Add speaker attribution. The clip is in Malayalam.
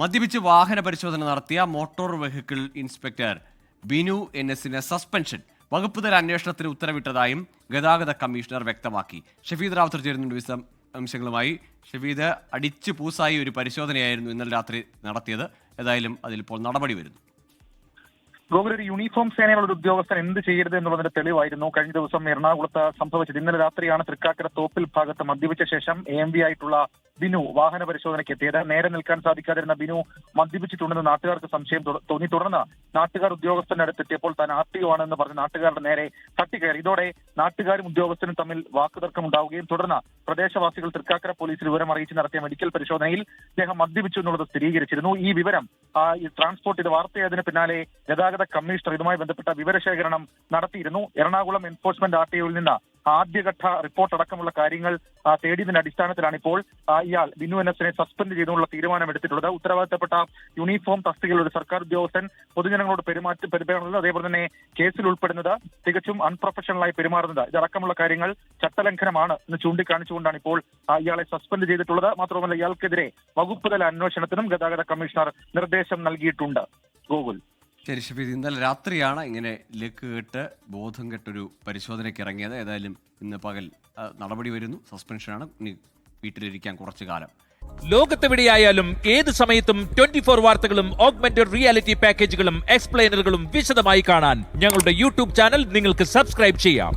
Speaker 1: മദ്യപിച്ച് വാഹന പരിശോധന നടത്തിയ motor vehicle inspector Binu N എസിന് സസ്പെൻഷൻ. വകുപ്പ് തല അന്വേഷണത്തിന് ഉത്തരവിട്ടതായും ഗതാഗത കമ്മീഷണർ വ്യക്തമാക്കി. ഷഫീദ് റാവത്തർ ചേരുന്നുണ്ട് വിശദാംശങ്ങളുമായി ഷഫീദ് അടിച്ചു പൂസായി ഒരു പരിശോധനയായിരുന്നു ഇന്നലെ രാത്രി നടത്തിയത്. ഏതായാലും അതിലിപ്പോൾ നടപടി വരുന്നു.
Speaker 2: ഗോകുൽ ഒരു യൂണിഫോം സേനയുള്ള ഒരു ഉദ്യോഗസ്ഥൻ എന്ത് ചെയ്യരുത് എന്നുള്ളതിന്റെ തെളിവായിരുന്നു. കഴിഞ്ഞ ദിവസം എറണാകുളത്ത് സംഭവിച്ചത്. ഇന്നലെ രാത്രിയാണ് തൃക്കാക്കര തോപ്പിൽ ഭാഗത്ത് മദ്യപിച്ച ശേഷം എ എം വി ആയിട്ടുള്ള ബിനു വാഹന പരിശോധനയ്ക്ക് എത്തിയത്. നേരെ നിൽക്കാൻ സാധിക്കാതിരുന്ന ബിനു മദ്യപിച്ചിട്ടുണ്ടെന്ന് നാട്ടുകാർക്ക് സംശയം തോന്നി. തുടർന്ന് നാട്ടുകാർ ഉദ്യോഗസ്ഥന്റെ അടുത്തെത്തിയപ്പോൾ താൻ ആർ ആണെന്ന് പറഞ്ഞ് നാട്ടുകാരുടെ നേരെ തട്ടിക്കയറി. ഇതോടെ നാട്ടുകാരും ഉദ്യോഗസ്ഥനും തമ്മിൽ വാക്കുതർക്കം ഉണ്ടാവുകയും തുടർന്ന് പ്രദേശവാസികൾ തൃക്കാക്കര പോലീസിൽ വിവരം അറിയിച്ച് നടത്തിയ മെഡിക്കൽ പരിശോധനയിൽ അദ്ദേഹം മദ്യപിച്ചു എന്നുള്ളത് സ്ഥിരീകരിച്ചിരുന്നു. ഈ വിവരം ട്രാൻസ്പോർട്ട് ഇത് വാർത്തയായതിന് പിന്നാലെ ഗതാഗത കമ്മീഷണർ ഇതുമായി ബന്ധപ്പെട്ട വിവരശേഖരണം നടത്തിയിരുന്നു. എറണാകുളം എൻഫോഴ്സ്മെന്റ് ആർ ടി ഒയിൽ നിന്ന് ആദ്യഘട്ട റിപ്പോർട്ട് അടക്കമുള്ള കാര്യങ്ങൾ തേടിയതിന്റെ അടിസ്ഥാനത്തിലാണ് ഇപ്പോൾ ഇയാൾ ബിനു എൻ എസിനെ സസ്പെൻഡ് ചെയ്തുകൊണ്ടുള്ള തീരുമാനം എടുത്തിട്ടുള്ളത്. ഉത്തരവാദിത്തപ്പെട്ട യൂണിഫോം തസ്തികയിൽ ഒരു സർക്കാർ ഉദ്യോഗസ്ഥൻ പൊതുജനങ്ങളോട് പെരുമാറ്റ പെരുമാറുന്നത് അതേപോലെ തന്നെ കേസിൽ ഉൾപ്പെടുന്നത് തികച്ചും അൺപ്രൊഫഷണലായി പെരുമാറുന്നത്. ഇതടക്കമുള്ള കാര്യങ്ങൾ ചട്ടലംഘനമാണ് എന്ന് ചൂണ്ടിക്കാണിച്ചുകൊണ്ടാണ് ഇപ്പോൾ ഇയാളെ സസ്പെൻഡ് ചെയ്തിട്ടുള്ളത്. മാത്രമല്ല ഇയാൾക്കെതിരെ വകുപ്പ് തല അന്വേഷണത്തിനും ഗതാഗത കമ്മീഷണർ നിർദ്ദേശം നൽകിയിട്ടുണ്ട്. ഗോകുൽ.
Speaker 1: ശരി ഷഫീദ് ഇന്നലെ രാത്രിയാണ് ഇങ്ങനെ ലക്ക് കെട്ട് ബോധം കെട്ടൊരു പരിശോധനയ്ക്ക് ഇറങ്ങിയത്. ഏതായാലും ഇന്ന് പകൽ നടപടി വരുന്നു. സസ്പെൻഷനാണ്. ഇനി വീട്ടിലിരിക്കാൻ കുറച്ചു കാലം.
Speaker 3: ലോകത്തെവിടെയായാലും ഏത് സമയത്തും ട്വന്റി ഫോർ വാർത്തകളും ഓഗ്മെന്റഡ് റിയാലിറ്റി പാക്കേജുകളും എക്സ്പ്ലെയിനറുകളും വിശദമായി കാണാൻ ഞങ്ങളുടെ യൂട്യൂബ് ചാനൽ നിങ്ങൾക്ക് സബ്സ്ക്രൈബ് ചെയ്യാം.